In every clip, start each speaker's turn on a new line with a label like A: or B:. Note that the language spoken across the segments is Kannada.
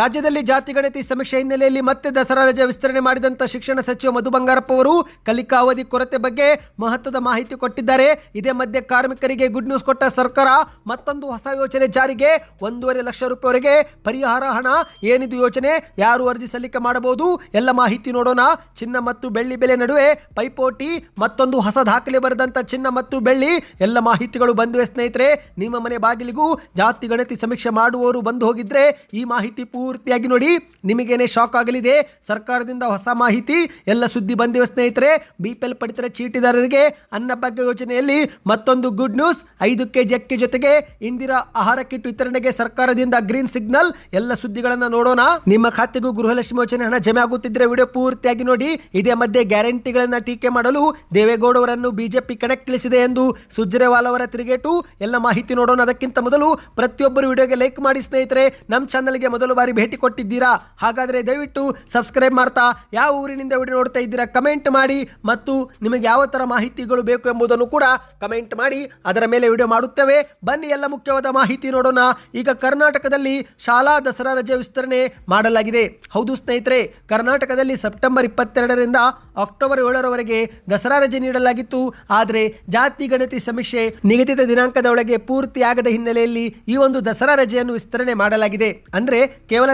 A: ರಾಜ್ಯದಲ್ಲಿ ಜಾತಿ ಗಣತಿ ಸಮೀಕ್ಷೆ ಹಿನ್ನೆಲೆಯಲ್ಲಿ ಮತ್ತೆ ದಸರಾ ರಜೆ ವಿಸ್ತರಣೆ ಮಾಡಿದಂಥ ಶಿಕ್ಷಣ ಸಚಿವ ಮಧು ಬಂಗಾರಪ್ಪ ಅವರು ಕಲಿಕಾ ಅವಧಿ ಕೊರತೆ ಬಗ್ಗೆ ಮಹತ್ವದ ಮಾಹಿತಿ ಕೊಟ್ಟಿದ್ದಾರೆ. ಇದೇ ಮಧ್ಯೆ ಕಾರ್ಮಿಕರಿಗೆ ಗುಡ್ ನ್ಯೂಸ್ ಕೊಟ್ಟ ಸರ್ಕಾರ ಮತ್ತೊಂದು ಹೊಸ ಯೋಜನೆ ಜಾರಿಗೆ. ಒಂದೂವರೆ ಲಕ್ಷ ರೂಪಾಯಿವರೆಗೆ ಪರಿಹಾರ ಹಣ. ಏನಿದು ಯೋಜನೆ? ಯಾರು ಅರ್ಜಿ ಸಲ್ಲಿಕೆ ಮಾಡಬಹುದು? ಎಲ್ಲ ಮಾಹಿತಿ ನೋಡೋಣ. ಚಿನ್ನ ಮತ್ತು ಬೆಳ್ಳಿ ಬೆಲೆ ನಡುವೆ ಪೈಪೋಟಿ, ಮತ್ತೊಂದು ಹೊಸ ದಾಖಲೆ ಬರೆದಂಥ ಚಿನ್ನ ಮತ್ತು ಬೆಳ್ಳಿ. ಎಲ್ಲ ಮಾಹಿತಿಗಳು ಬಂದಿವೆ ಸ್ನೇಹಿತರೆ. ನಿಮ್ಮ ಮನೆ ಬಾಗಿಲಿಗೂ ಜಾತಿ ಗಣತಿ ಸಮೀಕ್ಷೆ ಮಾಡುವವರು ಬಂದು ಹೋಗಿದ್ರೆ ಈ ಮಾಹಿತಿ ಪೂರ್ತಿಯಾಗಿ ನೋಡಿ ನಿಮಗೇನೆ ಶಾಕ್ ಆಗಲಿದೆ. ಸರ್ಕಾರದಿಂದ ಹೊಸ ಮಾಹಿತಿ, ಎಲ್ಲ ಸುದ್ದಿ ಬಂದಿವೆ ಸ್ನೇಹಿತರೆ. ಬಿ ಪಿ ಎಲ್ ಪಡಿತರ ಚೀಟಿದಾರರಿಗೆ ಅನ್ನಭಾಗ್ಯ ಯೋಜನೆಯಲ್ಲಿ ಮತ್ತೊಂದು ಗುಡ್ ನ್ಯೂಸ್ ಐದು ಕೆಜಿ ಅಕ್ಕಿ ಜೊತೆಗೆ ಇಂದಿರಾ ಆಹಾರ ಕಿಟ್ ವಿತರಣೆಗೆ ಸರ್ಕಾರದಿಂದ ಗ್ರೀನ್ ಸಿಗ್ನಲ್ ಎಲ್ಲ ಸುದ್ದಿಗಳನ್ನ ನೋಡೋಣ. ನಿಮ್ಮ ಖಾತೆಗೂ ಗೃಹಲಕ್ಷ್ಮಿ ಯೋಜನೆ ಹಣ ಜಮೆ ಆಗುತ್ತಿದ್ರೆ ವಿಡಿಯೋ ಪೂರ್ತಿಯಾಗಿ ನೋಡಿ. ಇದೇ ಮಧ್ಯೆ ಗ್ಯಾರಂಟಿಗಳನ್ನ ಟೀಕೆ ಮಾಡಲು ದೇವೇಗೌಡ ಅವರನ್ನು ಬಿಜೆಪಿ ಕಣಕ್ಕಿಳಿಸಿದೆ ಎಂದು ಸುಜ್ರೇವಾಲ್ ಅವರ ತಿರುಗೇಟು. ಎಲ್ಲ ಮಾಹಿತಿ ನೋಡೋಣ ಅದಕ್ಕಿಂತ ಮೊದಲು ಪ್ರತಿಯೊಬ್ಬರು ವಿಡಿಯೋಗೆ ಲೈಕ್ ಮಾಡಿ ಸ್ನೇಹಿತರೆ. ನಮ್ಮ ಚಾನಲ್ಗೆ ಮೊದಲು ಬಾರಿ ಭೇಟಿ ಕೊಟ್ಟಿದ್ದೀರಾ? ಹಾಗಾದರೆ ದಯವಿಟ್ಟು ಸಬ್ಸ್ಕ್ರೈಬ್ ಮಾಡ್ತಾ ಯಾವ ಊರಿನಿಂದ ವಿಡಿಯೋ ನೋಡ್ತಾ ಇದ್ದೀರಾ ಕಮೆಂಟ್ ಮಾಡಿ ಮತ್ತು ನಿಮಗೆ ಯಾವ ಥರ ಮಾಹಿತಿಗಳು ಬೇಕು ಎಂಬುದನ್ನು ಕೂಡ ಕಮೆಂಟ್ ಮಾಡಿ. ಅದರ ಮೇಲೆ ವಿಡಿಯೋ ಮಾಡುತ್ತೇವೆ. ಬನ್ನಿ ಎಲ್ಲ ಮುಖ್ಯವಾದ ಮಾಹಿತಿ ನೋಡೋಣ. ಈಗ ಕರ್ನಾಟಕದಲ್ಲಿ ಶಾಲಾ ದಸರಾ ರಜೆ ವಿಸ್ತರಣೆ ಮಾಡಲಾಗಿದೆ. ಹೌದು ಸ್ನೇಹಿತರೆ, ಕರ್ನಾಟಕದಲ್ಲಿ ಸೆಪ್ಟೆಂಬರ್ ಇಪ್ಪತ್ತೆರಡರಿಂದ ಅಕ್ಟೋಬರ್ ಏಳರವರೆಗೆ ದಸರಾ ರಜೆ ನೀಡಲಾಗಿತ್ತು. ಆದರೆ ಜಾತಿ ಗಣತಿ ಸಮೀಕ್ಷೆ ನಿಗದಿತ ದಿನಾಂಕದ ಒಳಗೆ ಪೂರ್ತಿಯಾಗದ ಹಿನ್ನೆಲೆಯಲ್ಲಿ ಈ ಒಂದು ದಸರಾ ರಜೆಯನ್ನು ವಿಸ್ತರಣೆ ಮಾಡಲಾಗಿದೆ. ಅಂದ್ರೆ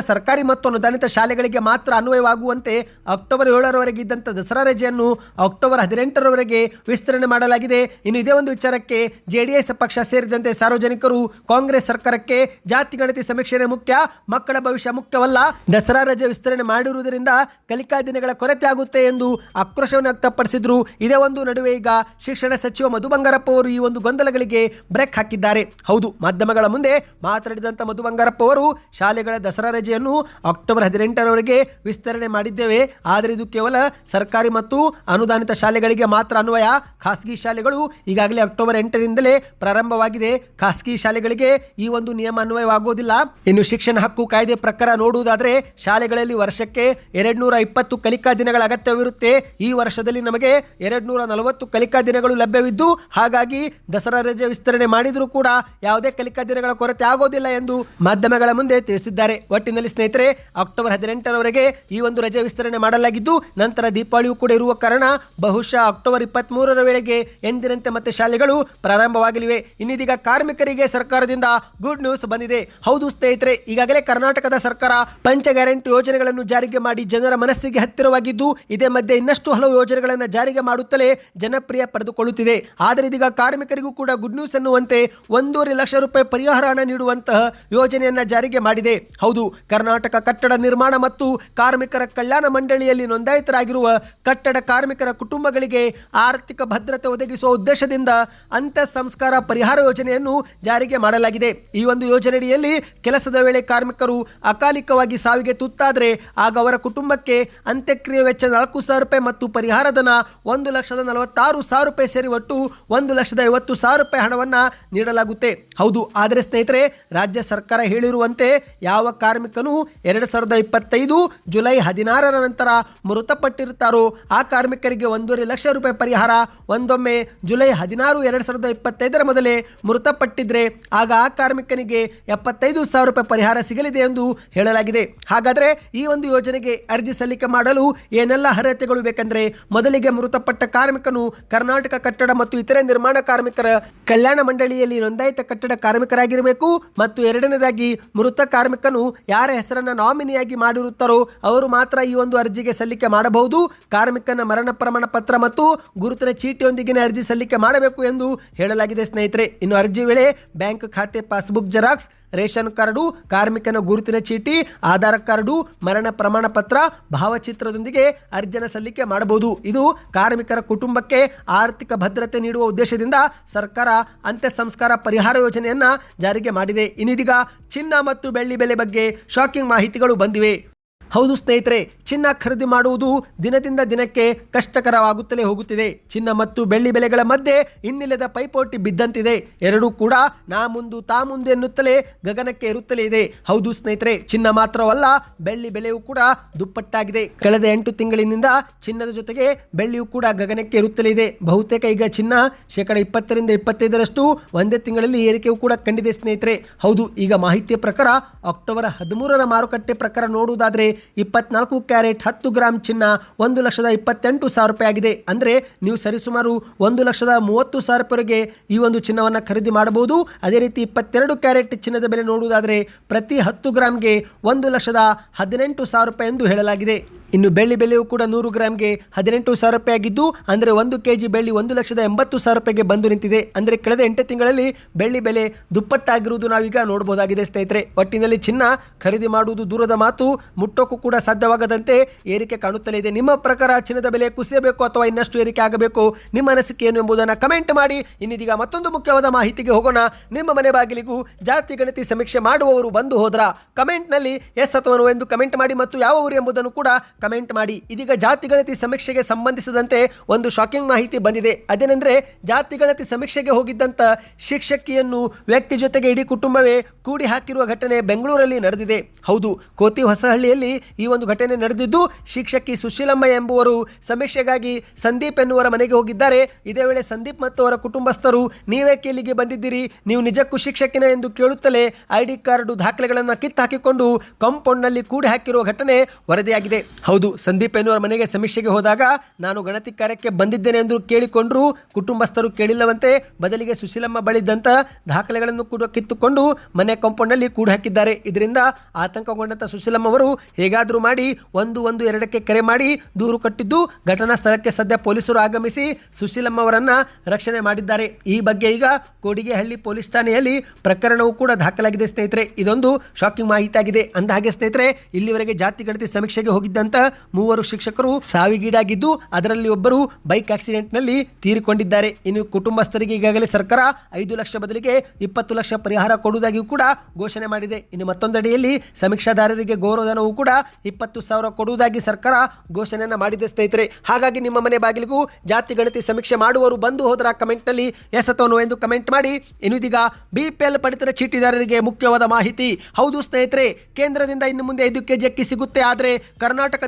A: ಸರ್ಕಾರಿ ಮತ್ತು ಅನುದಾನಿತ ಶಾಲೆಗಳಿಗೆ ಮಾತ್ರ ಅನ್ವಯವಾಗುವಂತೆ ಅಕ್ಟೋಬರ್ ಏಳರವರೆಗೆ ಇದ್ದಂಥ ದಸರಾ ರಜೆಯನ್ನು ಅಕ್ಟೋಬರ್ ಹದಿನೆಂಟರವರೆಗೆ ವಿಸ್ತರಣೆ ಮಾಡಲಾಗಿದೆ. ಇನ್ನು ಇದೇ ಒಂದು ವಿಚಾರಕ್ಕೆ ಜೆಡಿಎಸ್ ಪಕ್ಷ ಸೇರಿದಂತೆ ಸಾರ್ವಜನಿಕರು ಕಾಂಗ್ರೆಸ್ ಸರ್ಕಾರಕ್ಕೆ ಜಾತಿ ಗಣತಿ ಸಮೀಕ್ಷೆ ಮುಖ್ಯ, ಮಕ್ಕಳ ಭವಿಷ್ಯ ಮುಖ್ಯವಲ್ಲ. ದಸರಾ ರಜೆ ವಿಸ್ತರಣೆ ಮಾಡಿರುವುದರಿಂದ ಕಲಿಕಾ ದಿನಗಳ ಕೊರತೆ ಆಗುತ್ತೆ ಎಂದು ಆಕ್ರೋಶವನ್ನು ವ್ಯಕ್ತಪಡಿಸಿದ್ರು. ಇದೇ ಒಂದು ನಡುವೆ ಈಗ ಶಿಕ್ಷಣ ಸಚಿವ ಮಧು ಬಂಗಾರಪ್ಪ ಅವರು ಈ ಒಂದು ಗೊಂದಲಗಳಿಗೆ ಬ್ರೇಕ್ ಹಾಕಿದ್ದಾರೆ. ಹೌದು, ಮಾಧ್ಯಮಗಳ ಮುಂದೆ ಮಾತನಾಡಿದಂಥ ಮಧು ಬಂಗಾರಪ್ಪ ಅವರು, ಶಾಲೆಗಳ ದಸರಾ ರಜೆಯನ್ನು ಅಕ್ಟೋಬರ್ ಹದಿನೆಂಟರವರೆಗೆ ವಿಸ್ತರಣೆ ಮಾಡಿದ್ದೇವೆ. ಆದರೆ ಇದು ಕೇವಲ ಸರ್ಕಾರಿ ಮತ್ತು ಅನುದಾನಿತ ಶಾಲೆಗಳಿಗೆ ಮಾತ್ರ ಅನ್ವಯ. ಖಾಸಗಿ ಶಾಲೆಗಳು ಈಗಾಗಲೇ ಅಕ್ಟೋಬರ್ ಎಂಟರಿಂದಲೇ ಪ್ರಾರಂಭವಾಗಿದೆ. ಖಾಸಗಿ ಶಾಲೆಗಳಿಗೆ ಈ ಒಂದು ನಿಯಮ ಅನ್ವಯವಾಗುವುದಿಲ್ಲ. ಇನ್ನು ಶಿಕ್ಷಣ ಹಕ್ಕು ಕಾಯ್ದೆ ಪ್ರಕಾರ ನೋಡುವುದಾದರೆ ಶಾಲೆಗಳಲ್ಲಿ ವರ್ಷಕ್ಕೆ ಎರಡ್ನೂರ ಇಪ್ಪತ್ತು ಕಲಿಕಾ ದಿನಗಳ ಅಗತ್ಯವಿರುತ್ತೆ. ಈ ವರ್ಷದಲ್ಲಿ ನಮಗೆ ಎರಡ್ ನೂರ ನಲವತ್ತು ಕಲಿಕಾ ದಿನಗಳು ಲಭ್ಯವಿದ್ದು, ಹಾಗಾಗಿ ದಸರಾ ರಜೆ ವಿಸ್ತರಣೆ ಮಾಡಿದರೂ ಕೂಡ ಯಾವುದೇ ಕಲಿಕಾ ದಿನಗಳ ಕೊರತೆ ಆಗೋದಿಲ್ಲ ಎಂದು ಮಾಧ್ಯಮಗಳ ಮುಂದೆ ತಿಳಿಸಿದ್ದಾರೆ. ಒಟ್ಟಿನಲ್ಲಿ ಸ್ನೇಹಿತರೆ, ಅಕ್ಟೋಬರ್ ಹದಿನೆಂಟರವರೆಗೆ ಈ ಒಂದು ರಜೆ ವಿಸ್ತರಣೆ ಮಾಡಲಾಗಿದ್ದು, ನಂತರ ದೀಪಾವಳಿಯೂ ಕೂಡ ಇರುವ ಕಾರಣ ಬಹುಶಃ ಅಕ್ಟೋಬರ್ ಇಪ್ಪತ್ತ್ ಮೂರರ ವೇಳೆಗೆ ಎಂದಿನಂತೆ ಮತ್ತೆ ಶಾಲೆಗಳು ಪ್ರಾರಂಭವಾಗಲಿವೆ. ಇನ್ನಿದೀಗ ಕಾರ್ಮಿಕರಿಗೆ ಸರ್ಕಾರದಿಂದ ಗುಡ್ ನ್ಯೂಸ್ ಬಂದಿದೆ. ಹೌದು ಸ್ನೇಹಿತರೆ, ಈಗಾಗಲೇ ಕರ್ನಾಟಕದ ಸರ್ಕಾರ ಪಂಚ ಗ್ಯಾರಂಟಿ ಯೋಜನೆಗಳನ್ನು ಜಾರಿಗೆ ಮಾಡಿ ಜನರ ಮನಸ್ಸಿಗೆ ಹತ್ತಿರವಾಗಿದ್ದು, ಇದೇ ಮಧ್ಯೆ ಇನ್ನಷ್ಟು ಹಲವು ಯೋಜನೆಗಳನ್ನು ಜಾರಿಗೆ ಮಾಡುತ್ತಲೇ ಜನಪ್ರಿಯ ಪಡೆದುಕೊಳ್ಳುತ್ತಿದೆ. ಆದರೆ ಇದೀಗ ಕಾರ್ಮಿಕರಿಗೂ ಕೂಡ ಗುಡ್ ನ್ಯೂಸ್ ಅನ್ನುವಂತೆ ಒಂದೂವರೆ ಲಕ್ಷ ರೂಪಾಯಿ ಪರಿಹಾರ ಹಣ ನೀಡುವಂತಹ ಯೋಜನೆಯನ್ನ ಜಾರಿಗೆ ಮಾಡಿದೆ. ಹೌದು ಕರ್ನಾಟಕ ಕಟ್ಟಡ ನಿರ್ಮಾಣ ಮತ್ತು ಕಾರ್ಮಿಕರ ಕಲ್ಯಾಣ ಮಂಡಳಿಯಲ್ಲಿ ನೋಂದಾಯಿತರಾಗಿರುವ ಕಟ್ಟಡ ಕಾರ್ಮಿಕರ ಕುಟುಂಬಗಳಿಗೆ ಆರ್ಥಿಕ ಭದ್ರತೆ ಒದಗಿಸುವ ಉದ್ದೇಶದಿಂದ ಅಂತ್ಯ ಸಂಸ್ಕಾರ ಪರಿಹಾರ ಯೋಜನೆಯನ್ನು ಜಾರಿಗೆ ಮಾಡಲಾಗಿದೆ. ಈ ಒಂದು ಯೋಜನೆಯಡಿಯಲ್ಲಿ ಕೆಲಸದ ವೇಳೆ ಕಾರ್ಮಿಕರು ಅಕಾಲಿಕವಾಗಿ ಸಾವಿಗೆ ತುತ್ತಾದರೆ ಆಗ ಅವರ ಕುಟುಂಬಕ್ಕೆ ಅಂತ್ಯಕ್ರಿಯೆ ವೆಚ್ಚ ನಾಲ್ಕು ಸಾವಿರ ರೂಪಾಯಿ ಮತ್ತು ಪರಿಹಾರಧನ ಒಂದು ಲಕ್ಷದ ನಲವತ್ತಾರು ಸಾವಿರ ರೂಪಾಯಿ ಸೇರಿ ಒಟ್ಟು ಒಂದು ಲಕ್ಷದ ಐವತ್ತು ಸಾವಿರ ರೂಪಾಯಿ ಹಣವನ್ನು ನೀಡಲಾಗುತ್ತೆ. ಹೌದು, ಆದರೆ ಸ್ನೇಹಿತರೆ, ರಾಜ್ಯ ಸರ್ಕಾರ ಹೇಳಿರುವಂತೆ ಯಾವ ಕಾರ್ಮಿಕನು ಎರಡು ಸಾವಿರದ ಇಪ್ಪತ್ತೈದು ಜುಲೈ ಹದಿನಾರರ ನಂತರ ಮೃತಪಟ್ಟಿರುತ್ತಾರೋ, ಆ ಕಾರ್ಮಿಕರಿಗೆ ಒಂದೂವರೆ ಲಕ್ಷ ರೂಪಾಯಿ ಪರಿಹಾರ, ಒಂದೊಮ್ಮೆ ಜುಲೈ ಹದಿನಾರು ಎರಡು ಸಾವಿರದ ಇಪ್ಪತ್ತೈದರ ಮೊದಲೇ ಮೃತಪಟ್ಟಿದ್ರೆ ಆಗ ಆ ಕಾರ್ಮಿಕನಿಗೆ ಎಪ್ಪತ್ತೈದು ಸಾವಿರ ರೂಪಾಯಿ ಪರಿಹಾರ ಸಿಗಲಿದೆ ಎಂದು ಹೇಳಲಾಗಿದೆ. ಹಾಗಾದರೆ ಈ ಒಂದು ಯೋಜನೆಗೆ ಅರ್ಜಿ ಸಲ್ಲಿಕೆ ಮಾಡಲು ಏನೆಲ್ಲ ಅರ್ಹತೆಗಳು ಬೇಕೆಂದರೆ ಮೊದಲಿಗೆ ಮೃತಪಟ್ಟ ಕಾರ್ಮಿಕನು ಕರ್ನಾಟಕ ಕಟ್ಟಡ ಮತ್ತು ಇತರೆ ನಿರ್ಮಾಣ ಕಾರ್ಮಿಕರ ಕಲ್ಯಾಣ ಮಂಡಳಿಯಲ್ಲಿ ನೋಂದಾಯಿತ ಕಟ್ಟಡ ಕಾರ್ಮಿಕರಾಗಿರಬೇಕು ಮತ್ತು ಎರಡನೇದಾಗಿ ಮೃತ ಕಾರ್ಮಿಕನು ಯಾರ ಹೆಸರನ್ನು ನಾಮಿನಿಯಾಗಿ ಮಾಡಿರುತ್ತಾರೋ ಅವರು ಮಾತ್ರ ಈ ಒಂದು ಅರ್ಜಿಗೆ ಸಲ್ಲಿಕೆ ಮಾಡಬಹುದು. ಕಾರ್ಮಿಕನ ಮರಣ ಪ್ರಮಾಣ ಪತ್ರ ಮತ್ತು ಗುರುತಿನ ಚೀಟಿಯೊಂದಿಗಿನ ಅರ್ಜಿ ಸಲ್ಲಿಕೆ ಮಾಡಬೇಕು ಎಂದು ಹೇಳಲಾಗಿದೆ ಸ್ನೇಹಿತರೆ. ಇನ್ನು ಅರ್ಜಿ ವೇಳೆ ಬ್ಯಾಂಕ್ ಖಾತೆ ಪಾಸ್ಬುಕ್ ಜೆರಾಕ್ಸ್ ರೇಷನ್ ಕಾರ್ಡು, ಕಾರ್ಮಿಕನ ಗುರುತಿನ ಚೀಟಿ, ಆಧಾರ್ ಕಾರ್ಡು, ಮರಣ ಪ್ರಮಾಣ ಪತ್ರ, ಭಾವಚಿತ್ರದೊಂದಿಗೆ ಅರ್ಜಿನ ಸಲ್ಲಿಕೆ ಮಾಡಬಹುದು. ಇದು ಕಾರ್ಮಿಕರ ಕುಟುಂಬಕ್ಕೆ ಆರ್ಥಿಕ ಭದ್ರತೆ ನೀಡುವ ಉದ್ದೇಶದಿಂದ ಸರ್ಕಾರ ಅಂತ್ಯ ಸಂಸ್ಕಾರ ಪರಿಹಾರ ಯೋಜನೆಯನ್ನ ಜಾರಿಗೆ ಮಾಡಿದೆ. ಇನ್ನಿದೀಗ ಚಿನ್ನ ಮತ್ತು ಬೆಳ್ಳಿ ಬೆಲೆ ಬಗ್ಗೆ ಶಾಕಿಂಗ್ ಮಾಹಿತಿಗಳು ಬಂದಿವೆ. ಹೌದು ಸ್ನೇಹಿತರೆ, ಚಿನ್ನ ಖರೀದಿ ಮಾಡುವುದು ದಿನದಿಂದ ದಿನಕ್ಕೆ ಕಷ್ಟಕರವಾಗುತ್ತಲೇ ಹೋಗುತ್ತಿದೆ. ಚಿನ್ನ ಮತ್ತು ಬೆಳ್ಳಿ ಬೆಲೆಗಳ ಮಧ್ಯೆ ಇನ್ನಿಲ್ಲದ ಪೈಪೋಟಿ ಬಿದ್ದಂತಿದೆ. ಎರಡೂ ಕೂಡ ನಾ ಮುಂದು ತಾ ಮುಂದೆ ಎನ್ನುತ್ತಲೇ ಗಗನಕ್ಕೆ ಇರುತ್ತಲೇ ಇದೆ. ಹೌದು ಸ್ನೇಹಿತರೆ, ಚಿನ್ನ ಮಾತ್ರವಲ್ಲ, ಬೆಳ್ಳಿ ಬೆಲೆಯೂ ಕೂಡ ದುಪ್ಪಟ್ಟಾಗಿದೆ. ಕಳೆದ ಎಂಟು ತಿಂಗಳಿನಿಂದ ಚಿನ್ನದ ಜೊತೆಗೆ ಬೆಳ್ಳಿಯೂ ಕೂಡ ಗಗನಕ್ಕೆ ಇರುತ್ತಲೇ ಇದೆ. ಬಹುತೇಕ ಈಗ ಚಿನ್ನ ಶೇಕಡ ಇಪ್ಪತ್ತರಿಂದ ಇಪ್ಪತ್ತೈದರಷ್ಟು ಒಂದೇ ತಿಂಗಳಲ್ಲಿ ಏರಿಕೆಯೂ ಕೂಡ ಕಂಡಿದೆ ಸ್ನೇಹಿತರೆ. ಹೌದು, ಈಗ ಮಾಹಿತಿಯ ಪ್ರಕಾರ ಅಕ್ಟೋಬರ್ ಹದಿಮೂರರ ಮಾರುಕಟ್ಟೆ ಪ್ರಕಾರ ನೋಡುವುದಾದರೆ ಇಪ್ಪತ್ನಾಲ್ಕು ಕ್ಯಾರೆಟ್ ಹತ್ತು ಗ್ರಾಮ್ ಚಿನ್ನ ಒಂದು ಲಕ್ಷದ ಇಪ್ಪತ್ತೆಂಟು ಸಾವಿರ ರೂಪಾಯಿ ಆಗಿದೆ. ಅಂದರೆ ನೀವು ಸರಿಸುಮಾರು ಒಂದು ಲಕ್ಷದ ಮೂವತ್ತು ಸಾವಿರ ರೂಪಾಯಿಗೆ ಈ ಒಂದು ಚಿನ್ನವನ್ನು ಖರೀದಿ ಮಾಡಬಹುದು. ಅದೇ ರೀತಿ ಇಪ್ಪತ್ತೆರಡು ಕ್ಯಾರೆಟ್ ಚಿನ್ನದ ಬೆಲೆ ನೋಡುವುದಾದರೆ ಪ್ರತಿ ಹತ್ತು ಗ್ರಾಮ್ಗೆ ಒಂದು ಲಕ್ಷದ ಹದಿನೆಂಟು ಸಾವಿರ ರೂಪಾಯಿ ಎಂದು ಹೇಳಲಾಗಿದೆ. ಇನ್ನು ಬೆಳ್ಳಿ ಬೆಲೆಯು ಕೂಡ ನೂರು ಗ್ರಾಮ್ಗೆ ಹದಿನೆಂಟು ಸಾವಿರ ರೂಪಾಯಿ ಆಗಿದ್ದು, ಅಂದರೆ ಒಂದು ಕೆ ಜಿ ಬೆಳ್ಳಿ ಒಂದು ಲಕ್ಷದ ಎಂಬತ್ತು ಸಾವಿರ ರೂಪಾಯಿಗೆ ಬಂದು ನಿಂತಿದೆ. ಅಂದರೆ ಕಳೆದ ಎಂಟು ತಿಂಗಳಲ್ಲಿ ಬೆಳ್ಳಿ ಬೆಲೆ ದುಪ್ಪಟ್ಟಾಗಿರುವುದು ನಾವೀಗ ನೋಡಬಹುದಾಗಿದೆ ಸ್ನೇಹಿತರೆ. ಒಟ್ಟಿನಲ್ಲಿ ಚಿನ್ನ ಖರೀದಿ ಮಾಡುವುದು ದೂರದ ಮಾತು ಮುಟ್ಟೋಕ್ಕೂ ಕೂಡ ಸಾಧ್ಯವಾಗದಂತೆ ಏರಿಕೆ ಕಾಣುತ್ತಲೇ ಇದೆ. ನಿಮ್ಮ ಪ್ರಕಾರ ಚಿನ್ನದ ಬೆಲೆ ಕುಸಿಯಬೇಕು ಅಥವಾ ಇನ್ನಷ್ಟು ಏರಿಕೆ ಆಗಬೇಕು? ನಿಮ್ಮ ಅನಿಸಿಕೆ ಏನು ಎಂಬುದನ್ನು ಕಮೆಂಟ್ ಮಾಡಿ. ಇನ್ನಿದೀಗ ಮತ್ತೊಂದು ಮುಖ್ಯವಾದ ಮಾಹಿತಿಗೆ ಹೋಗೋಣ. ನಿಮ್ಮ ಮನೆ ಬಾಗಿಲಿಗೂ ಜಾತಿ ಗಣತಿ ಸಮೀಕ್ಷೆ ಮಾಡುವವರು ಬಂದು ಹೋದ್ರ? ಕಮೆಂಟ್ನಲ್ಲಿ ಎಸ್ ಅಥವಾ ಎಂದು ಕಮೆಂಟ್ ಮಾಡಿ ಮತ್ತು ಯಾವ ಊರು ಎಂಬುದನ್ನು ಕೂಡ ಕಮೆಂಟ್ ಮಾಡಿ. ಇದೀಗ ಜಾತಿ ಗಣತಿ ಸಮೀಕ್ಷೆಗೆ ಸಂಬಂಧಿಸಿದಂತೆ ಒಂದು ಶಾಕಿಂಗ್ ಮಾಹಿತಿ ಬಂದಿದೆ. ಅದೇನೆಂದರೆ, ಜಾತಿ ಗಣತಿ ಸಮೀಕ್ಷೆಗೆ ಹೋಗಿದ್ದಂಥ ಶಿಕ್ಷಕಿಯನ್ನು ವ್ಯಕ್ತಿ ಜೊತೆಗೆ ಇಡೀ ಕುಟುಂಬವೇ ಕೂಡಿ ಹಾಕಿರುವ ಘಟನೆ ಬೆಂಗಳೂರಲ್ಲಿ ನಡೆದಿದೆ. ಹೌದು, ಕೋತಿ ಹೊಸಹಳ್ಳಿಯಲ್ಲಿ ಈ ಒಂದು ಘಟನೆ ನಡೆದಿದ್ದು, ಶಿಕ್ಷಕಿ ಸುಶೀಲಮ್ಮ ಎಂಬುವರು ಸಮೀಕ್ಷೆಗಾಗಿ ಸಂದೀಪ್ ಎನ್ನುವರ ಮನೆಗೆ ಹೋಗಿದ್ದಾರೆ. ಇದೇ ವೇಳೆ ಸಂದೀಪ್ ಮತ್ತು ಅವರ ಕುಟುಂಬಸ್ಥರು, ನೀವೇ ಇಲ್ಲಿಗೆ ಬಂದಿದ್ದೀರಿ, ನೀವು ನಿಜಕ್ಕೂ ಶಿಕ್ಷಕಿನ ಎಂದು ಕೇಳುತ್ತಲೇ ಐಡಿ ಕಾರ್ಡು ದಾಖಲೆಗಳನ್ನು ಕಿತ್ತು ಹಾಕಿಕೊಂಡು ಕಾಂಪೌಂಡ್ನಲ್ಲಿ ಕೂಡಿ ಹಾಕಿರುವ ಘಟನೆ ವರದಿಯಾಗಿದೆ. ಹೌದು, ಸಂದೀಪ್ ಎನ್ನುವರ ಮನೆಗೆ ಸಮೀಕ್ಷೆಗೆ ಹೋದಾಗ ನಾನು ಗಣತಿ ಕಾರ್ಯಕ್ಕೆ ಬಂದಿದ್ದೇನೆ ಎಂದು ಕೇಳಿಕೊಂಡರು, ಕುಟುಂಬಸ್ಥರು ಕೇಳಿಲ್ಲವಂತೆ ಬದಲಿಗೆ ಸುಶೀಲಮ್ಮ ಬಳಿದ್ದಂಥ ದಾಖಲೆಗಳನ್ನು ಕೂಡ ಕಿತ್ತುಕೊಂಡು ಮನೆ ಕಾಂಪೌಂಡ್ನಲ್ಲಿ ಕೂಡಿ ಹಾಕಿದ್ದಾರೆ. ಇದರಿಂದ ಆತಂಕಗೊಂಡಂಥ ಸುಶೀಲಮ್ಮ ಅವರು ಹೇಗಾದರೂ ಮಾಡಿ ಒಂದು ಒಂದು ಎರಡಕ್ಕೆ ಕರೆ ಮಾಡಿ ದೂರು ಕಟ್ಟಿದ್ದು ಘಟನಾ ಸ್ಥಳಕ್ಕೆ ಸದ್ಯ ಪೊಲೀಸರು ಆಗಮಿಸಿ ಸುಶೀಲಮ್ಮ ಅವರನ್ನು ರಕ್ಷಣೆ ಮಾಡಿದ್ದಾರೆ. ಈ ಬಗ್ಗೆ ಈಗ ಕೋಡಿಗೆಹಳ್ಳಿ ಪೊಲೀಸ್ ಠಾಣೆಯಲ್ಲಿ ಪ್ರಕರಣವು ಕೂಡ ದಾಖಲಾಗಿದೆ ಸ್ನೇಹಿತರೆ. ಇದೊಂದು ಶಾಕಿಂಗ್ ಮಾಹಿತಿ ಆಗಿದೆ ಅಂದ ಹಾಗೆ ಸ್ನೇಹಿತರೆ, ಇಲ್ಲಿವರೆಗೆ ಜಾತಿ ಗಣತಿ ಸಮೀಕ್ಷೆಗೆ ಹೋಗಿದ್ದಂತ ಮೂವರು ಶಿಕ್ಷಕರು ಸಾವಿಗೀಡಾಗಿದ್ದು ಅದರಲ್ಲಿ ಒಬ್ಬರು ಬೈಕ್ ಆಕ್ಸಿಡೆಂಟ್ನಲ್ಲಿ ತೀರಿಕೊಂಡಿದ್ದಾರೆ. ಇನ್ನು ಕುಟುಂಬಸ್ಥರಿಗೆ ಈಗಾಗಲೇ ಸರ್ಕಾರ ಐದು ಲಕ್ಷ ಬದಲಿಗೆ ಇಪ್ಪತ್ತು ಲಕ್ಷ ಪರಿಹಾರ ಕೊಡುವುದಾಗಿಯೂ ಕೂಡ ಘೋಷಣೆ ಮಾಡಿದೆ. ಇನ್ನು ಮತ್ತೊಂದಡಿಯಲ್ಲಿ ಸಮೀಕ್ಷಾದಾರರಿಗೆ ಗೌರವಧನವೂ ಕೂಡ ಇಪ್ಪತ್ತು ಸಾವಿರ ಕೊಡುವುದಾಗಿ ಸರ್ಕಾರ ಘೋಷಣೆಯನ್ನು ಮಾಡಿದೆ ಸ್ನೇಹಿತರೆ. ಹಾಗಾಗಿ ನಿಮ್ಮ ಮನೆ ಬಾಗಿಲಿಗೂ ಜಾತಿ ಗಣತಿ ಸಮೀಕ್ಷೆ ಮಾಡುವವರು ಬಂದು ಹೋದರ ಕಮೆಂಟ್ನಲ್ಲಿ ಎಸ್ ಅಥವಾ ಎಂದು ಕಮೆಂಟ್ ಮಾಡಿ. ಇನ್ನುದೀಗ ಬಿಪಿಎಲ್ ಬಿ ಪಿ ಪಡಿತರ ಚೀಟಿದಾರರಿಗೆ ಮುಖ್ಯವಾದ ಮಾಹಿತಿ. ಹೌದು ಸ್ನೇಹಿತರೆ, ಕೇಂದ್ರದಿಂದ ಇನ್ನು ಮುಂದೆ ಐದು ಕೆಜಿ ಅಕ್ಕಿ ಸಿಗುತ್ತೆ. ಆದರೆ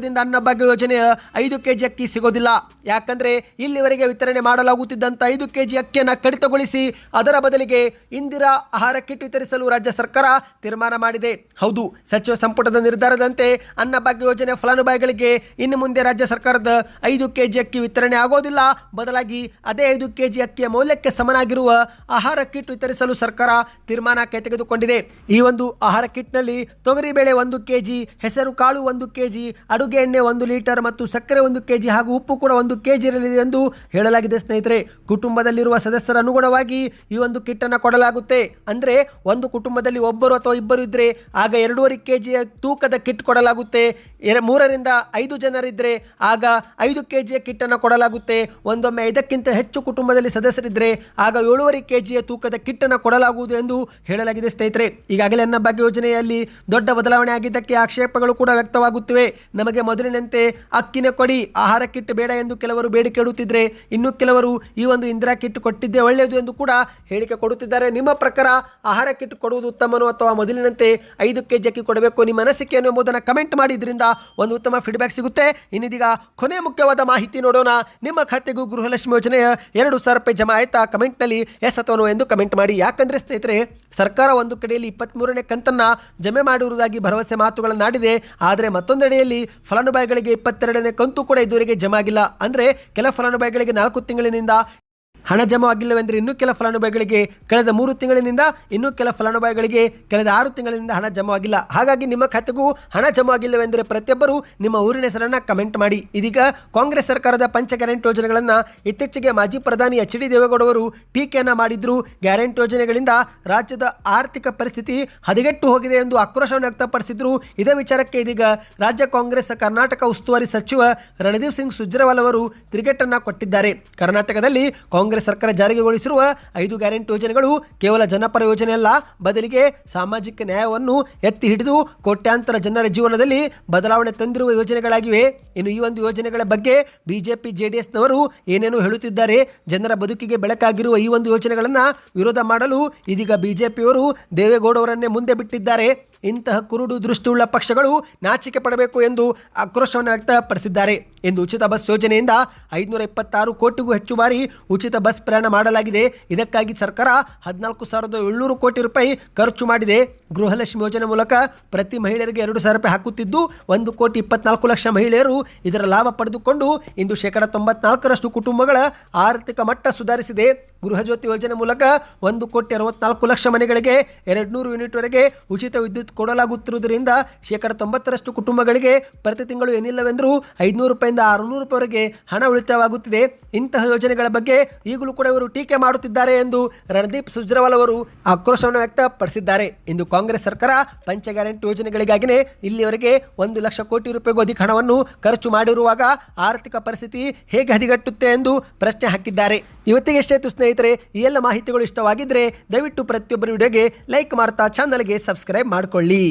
A: ಕರ್ನಾಟಕದಿಂದ ಅನ್ನಭಾಗ್ಯ ಯೋಜನೆಯ ಐದು ಕೆಜಿ ಅಕ್ಕಿ ಸಿಗೋದಿಲ್ಲ. ಯಾಕಂದ್ರೆ ಇಲ್ಲಿವರೆಗೆ ವಿತರಣೆ ಮಾಡಲಾಗುತ್ತಿದ್ದಂಥ ಐದು ಕೆಜಿ ಅಕ್ಕಿಯನ್ನು ಕಡಿತಗೊಳಿಸಿ ಅದರ ಬದಲಿಗೆ ಇಂದಿರಾ ಆಹಾರ ಕಿಟ್ ವಿತರಿಸಲು ರಾಜ್ಯ ಸರ್ಕಾರ ತೀರ್ಮಾನ ಮಾಡಿದೆ. ಹೌದು, ಸಚಿವ ಸಂಪುಟದ ನಿರ್ಧಾರದಂತೆ ಅನ್ನಭಾಗ್ಯ ಯೋಜನೆ ಫಲಾನುಭವಿಗಳಿಗೆ ಇನ್ನು ಮುಂದೆ ರಾಜ್ಯ ಸರ್ಕಾರದ ಐದು ಕೆಜಿ ಅಕ್ಕಿ ವಿತರಣೆ ಆಗೋದಿಲ್ಲ. ಬದಲಾಗಿ ಅದೇ ಐದು ಕೆಜಿ ಅಕ್ಕಿಯ ಮೌಲ್ಯಕ್ಕೆ ಸಮನಾಗಿರುವ ಆಹಾರ ಕಿಟ್ ವಿತರಿಸಲು ಸರ್ಕಾರ ತೀರ್ಮಾನ ಕೈ ತೆಗೆದುಕೊಂಡಿದೆ ಈ ಒಂದು ಆಹಾರ ಕಿಟ್ನಲ್ಲಿ ತೊಗರಿಬೇಳೆ ಒಂದು ಕೆಜಿ, ಹೆಸರು ಕಾಳು ಒಂದು ಕೆಜಿ, ಅಡುಗೆ ಎಣ್ಣೆ ಒಂದು ಲೀಟರ್ ಮತ್ತು ಸಕ್ಕರೆ ಒಂದು ಕೆಜಿ ಹಾಗೂ ಉಪ್ಪು ಕೂಡ ಒಂದು ಕೆಜಿ ಇರಲಿದೆ ಎಂದು ಹೇಳಲಾಗಿದೆ ಸ್ನೇಹಿತರೆ. ಕುಟುಂಬದಲ್ಲಿರುವ ಸದಸ್ಯರ ಅನುಗುಣವಾಗಿ ಈ ಒಂದು ಕಿಟ್ ಅನ್ನು ಕೊಡಲಾಗುತ್ತೆ. ಅಂದ್ರೆ ಒಂದು ಕುಟುಂಬದಲ್ಲಿ ಒಬ್ಬರು ಅಥವಾ ಇಬ್ಬರು ಇದ್ರೆ ಆಗ ಎರಡೂವರೆ ಕೆಜಿಯ ತೂಕದ ಕಿಟ್ ಕೊಡಲಾಗುತ್ತೆ. ಎರ- ಮೂರರಿಂದ ಐದು ಜನರಿದ್ರೆ ಆಗ ಐದು ಕೆಜಿಯ ಕಿಟ್ ಅನ್ನು ಕೊಡಲಾಗುತ್ತೆ. ಒಂದೊಮ್ಮೆ ಐದಕ್ಕಿಂತ ಹೆಚ್ಚು ಕುಟುಂಬದಲ್ಲಿ ಸದಸ್ಯರಿದ್ರೆ ಆಗ ಏಳುವರೆ ಕೆಜಿಯ ತೂಕದ ಕಿಟ್ ಅನ್ನು ಕೊಡಲಾಗುವುದು ಎಂದು ಹೇಳಲಾಗಿದೆ ಸ್ನೇಹಿತರೆ. ಈಗಾಗಲೇ ಅನ್ನ ಭಾಗ್ಯ ಯೋಜನೆಯಲ್ಲಿ ದೊಡ್ಡ ಬದಲಾವಣೆ ಆಗಿದ್ದಕ್ಕೆ ಆಕ್ಷೇಪಗಳು ಕೂಡ ವ್ಯಕ್ತವಾಗುತ್ತಿವೆ. ನಮಗೆ ಮೊದಲಿನಂತೆ ಅಕ್ಕಿನ ಕೊಡಿ. ಆಹಾರ ಕಿಟ್ ಬೇಡ ಎಂದು ಕೆಲವರು ಬೇಡಿಕೆ ಇಡುತ್ತಿದ್ರೆ, ಇನ್ನು ಕೆಲವರು ಈ ಒಂದು ಇಂದಿರಾ ಕಿಟ್ ಕೊಟ್ಟಿದ್ದೇ ಒಳ್ಳೆಯದು ಎಂದು ಕೂಡ ಹೇಳಿಕೆ ಕೊಡುತ್ತಿದ್ದಾರೆ. ನಿಮ್ಮ ಪ್ರಕಾರ ಆಹಾರ ಕಿಟ್ ಕೊಡುವುದು ಉತ್ತಮನು ಅಥವಾ ಮೊದಲಿನಂತೆ ಐದು ಕೆಜಿ ಅಕ್ಕಿ ಕೊಡಬೇಕು? ನಿಮ್ಮ ಅನಿಸಿಕೆ ಏನು ಎಂಬುದನ್ನು ಕಮೆಂಟ್ ಮಾಡಿ. ಇದರಿಂದ ಒಂದು ಉತ್ತಮ ಫೀಡ್ಬ್ಯಾಕ್ ಸಿಗುತ್ತೆ. ಇನ್ನಿದೀಗ ಕೊನೆ ಮುಖ್ಯವಾದ ಮಾಹಿತಿ ನೋಡೋಣ. ನಿಮ್ಮ ಖಾತೆಗೂ ಗೃಹಲಕ್ಷ್ಮಿ ಯೋಜನೆಯ ಎರಡು ಸಾವಿರ ರೂಪಾಯಿ ಜಮಾ ಆಯ್ತಾ? ಕಮೆಂಟ್ನಲ್ಲಿ ಎಸ್ ಅಥವಾ ಎಂದು ಕಮೆಂಟ್ ಮಾಡಿ. ಯಾಕಂದ್ರೆ ಸ್ನೇಹಿತರೆ, ಸರ್ಕಾರ ಒಂದು ಕಡೆಯಲ್ಲಿ ಇಪ್ಪತ್ತ್ಮೂರನೇ ಕಂತನ್ನ ಜಮೆ ಮಾಡಿರುವುದಾಗಿ ಭರವಸೆ ಮಾತುಗಳನ್ನಾಡಿದೆ. ಆದರೆ ಮತ್ತೊಂದೆಡೆಯಲ್ಲಿ ಫಲಾನುಭವಿಗಳಿಗೆ ಇಪ್ಪತ್ತೆರಡನೇ ಕಂತು ಕೂಡ ಇದುವರೆಗೆ ಜಮಾಗಿಲ್ಲ. ಅಂದರೆ ಕೆಲ ಫಲಾನುಭವಿಗಳಿಗೆ ನಾಲ್ಕು ತಿಂಗಳಿನಿಂದ ಹಣ ಜಮಾ ಆಗಿಲ್ಲವೆಂದರೆ ಇನ್ನೂ ಕೆಲ ಫಲಾನುಭವಿಗಳಿಗೆ ಕಳೆದ ಮೂರು ತಿಂಗಳಿನಿಂದ ಇನ್ನೂ ಕೆಲ ಫಲಾನುಭವಿಗಳಿಗೆ ಕಳೆದ ಆರು ತಿಂಗಳಿನಿಂದ ಹಣ ಜಮಾ ಆಗಿಲ್ಲ. ಹಾಗಾಗಿ ನಿಮ್ಮ ಖಾತೆಗೂ ಹಣ ಜಮಾ ಆಗಿಲ್ಲವೆಂದರೆ ಪ್ರತಿಯೊಬ್ಬರು ನಿಮ್ಮ ಊರಿನ ಹೆಸರನ್ನು ಕಮೆಂಟ್ ಮಾಡಿ. ಇದೀಗ ಕಾಂಗ್ರೆಸ್ ಸರ್ಕಾರದ ಪಂಚ ಗ್ಯಾರಂಟಿ ಯೋಜನೆಗಳನ್ನು ಇತ್ತೀಚೆಗೆ ಮಾಜಿ ಪ್ರಧಾನಿ ಎಚ್ ಡಿ ದೇವೇಗೌಡವರು ಟೀಕೆಯನ್ನು ಮಾಡಿದ್ರು. ಗ್ಯಾರಂಟಿ ಯೋಜನೆಗಳಿಂದ ರಾಜ್ಯದ ಆರ್ಥಿಕ ಪರಿಸ್ಥಿತಿ ಹದಗೆಟ್ಟು ಹೋಗಿದೆ ಎಂದು ಆಕ್ರೋಶವನ್ನು ವ್ಯಕ್ತಪಡಿಸಿದ್ರು. ಇದೇ ವಿಚಾರಕ್ಕೆ ಇದೀಗ ರಾಜ್ಯ ಕಾಂಗ್ರೆಸ್ ಕರ್ನಾಟಕ ಉಸ್ತುವಾರಿ ಸಚಿವ ರಣದೀಪ್ ಸಿಂಗ್ ಸುಜ್ರವಾಲ್ ಅವರು ತಿರುಗೇಟನ್ನು ಕೊಟ್ಟಿದ್ದಾರೆ. ಕರ್ನಾಟಕದಲ್ಲಿ ಕಾಂಗ್ರೆಸ್ ಕಾಂಗ್ರೆಸ್ ಸರ್ಕಾರ ಜಾರಿಗೊಳಿಸಿರುವ ಐದು ಗ್ಯಾರಂಟಿ ಯೋಜನೆಗಳು ಕೇವಲ ಜನಪರ ಯೋಜನೆಯಲ್ಲ ಬದಲಿಗೆ ಸಾಮಾಜಿಕ ನ್ಯಾಯವನ್ನು ಎತ್ತಿ ಹಿಡಿದು ಕೋಟ್ಯಾಂತರ ಜನರ ಜೀವನದಲ್ಲಿ ಬದಲಾವಣೆ ತಂದಿರುವ ಯೋಜನೆಗಳಾಗಿವೆ. ಇನ್ನು ಈ ಒಂದು ಯೋಜನೆಗಳ ಬಗ್ಗೆ ಬಿಜೆಪಿ, ಜೆಡಿಎಸ್ನವರು ಏನೇನು ಹೇಳುತ್ತಿದ್ದಾರೆ. ಜನರ ಬದುಕಿಗೆ ಬೆಳಕಾಗಿರುವ ಈ ಒಂದು ಯೋಜನೆಗಳನ್ನು ವಿರೋಧ ಮಾಡಲು ಇದೀಗ ಬಿಜೆಪಿಯವರು ದೇವೇಗೌಡವರನ್ನೇ ಮುಂದೆ ಬಿಟ್ಟಿದ್ದಾರೆ. ಇಂತಹ ಕುರುಡು ದೃಷ್ಟಿಯುಳ್ಳ ಪಕ್ಷಗಳು ನಾಚಿಕೆ ಪಡಬೇಕು ಎಂದು ಆಕ್ರೋಶವನ್ನು ವ್ಯಕ್ತಪಡಿಸಿದ್ದಾರೆ ಎಂದು ಉಚಿತ ಬಸ್ ಯೋಜನೆಯಿಂದ ಐದುನೂರ ಇಪ್ಪತ್ತಾರು ಕೋಟಿಗೂ ಹೆಚ್ಚು ಬಾರಿ ಉಚಿತ ಬಸ್ ಪ್ರಯಾಣ ಮಾಡಲಾಗಿದೆ. ಇದಕ್ಕಾಗಿ ಸರ್ಕಾರ ಹದಿನಾಲ್ಕು ಸಾವಿರದ ಏಳ್ನೂರು ಕೋಟಿ ರೂಪಾಯಿ ಖರ್ಚು ಮಾಡಿದೆ. ಗೃಹಲಕ್ಷ್ಮಿ ಯೋಜನೆ ಮೂಲಕ ಪ್ರತಿ ಮಹಿಳೆಯರಿಗೆ ಎರಡು ಸಾವಿರ ರೂಪಾಯಿ ಹಾಕುತ್ತಿದ್ದು, ಒಂದು ಕೋಟಿ ಇಪ್ಪತ್ನಾಲ್ಕು ಲಕ್ಷ ಮಹಿಳೆಯರು ಇದರ ಲಾಭ ಪಡೆದುಕೊಂಡು ಇಂದು ಶೇಕಡ ತೊಂಬತ್ನಾಲ್ಕರಷ್ಟು ಕುಟುಂಬಗಳ ಆರ್ಥಿಕ ಮಟ್ಟ ಸುಧಾರಿಸಿದೆ. ಗೃಹಜ್ಯೋತಿ ಯೋಜನೆ ಮೂಲಕ ಒಂದು ಕೋಟಿ ಅರವತ್ನಾಲ್ಕು ಲಕ್ಷ ಮನೆಗಳಿಗೆ ಎರಡು ನೂರು ಯೂನಿಟ್ವರೆಗೆ ಉಚಿತ ವಿದ್ಯುತ್ ಕೊಡಲಾಗುತ್ತಿರುವುದರಿಂದ ಶೇಕಡ ತೊಂಬತ್ತರಷ್ಟು ಕುಟುಂಬಗಳಿಗೆ ಪ್ರತಿ ತಿಂಗಳು ಏನಿಲ್ಲವೆಂದರೂ ಐದುನೂರು ರೂಪಾಯಿಂದ ಆರುನೂರು ರೂಪಾಯಿವರೆಗೆ ಹಣ ಉಳಿತಾಯವಾಗುತ್ತಿದೆ. ಇಂತಹ ಯೋಜನೆಗಳ ಬಗ್ಗೆ ಈಗಲೂ ಕೂಡ ಇವರು ಟೀಕೆ ಮಾಡುತ್ತಿದ್ದಾರೆ ಎಂದು ರಣದೀಪ್ ಸುಜ್ರವಾಲ್ ಅವರು ಆಕ್ರೋಶವನ್ನು ವ್ಯಕ್ತಪಡಿಸಿದ್ದಾರೆ. ಇಂದು ಕಾಂಗ್ರೆಸ್ ಸರ್ಕಾರ ಪಂಚ ಗ್ಯಾರಂಟಿ ಯೋಜನೆಗಳಿಗಾಗಿಯೇ ಇಲ್ಲಿಯವರೆಗೆ ಒಂದು ಲಕ್ಷ ಕೋಟಿ ರೂಪಾಯಿಗೂ ಅಧಿಕ ಹಣವನ್ನು ಖರ್ಚು ಮಾಡಿರುವಾಗ ಆರ್ಥಿಕ ಪರಿಸ್ಥಿತಿ ಹೇಗೆ ಹದಿಗಟ್ಟುತ್ತೆ ಎಂದು ಪ್ರಶ್ನೆ ಹಾಕಿದ್ದಾರೆ. ಇವತ್ತಿಗೆ ಸ್ನೇಹಿತರೆ, ಈ ಎಲ್ಲ ಮಾಹಿತಿಗಳು ಇಷ್ಟವಾಗಿದ್ದರೆ ದಯವಿಟ್ಟು ಪ್ರತಿಯೊಬ್ಬರ ವಿಡಿಯೋಗೆ ಲೈಕ್ ಮಾಡ್ತಾ ಚಾನಲ್ಗೆ ಸಬ್ಸ್ಕ್ರೈಬ್ ಮಾಡಿಕೊಳ್ಳಿ. பள்ளி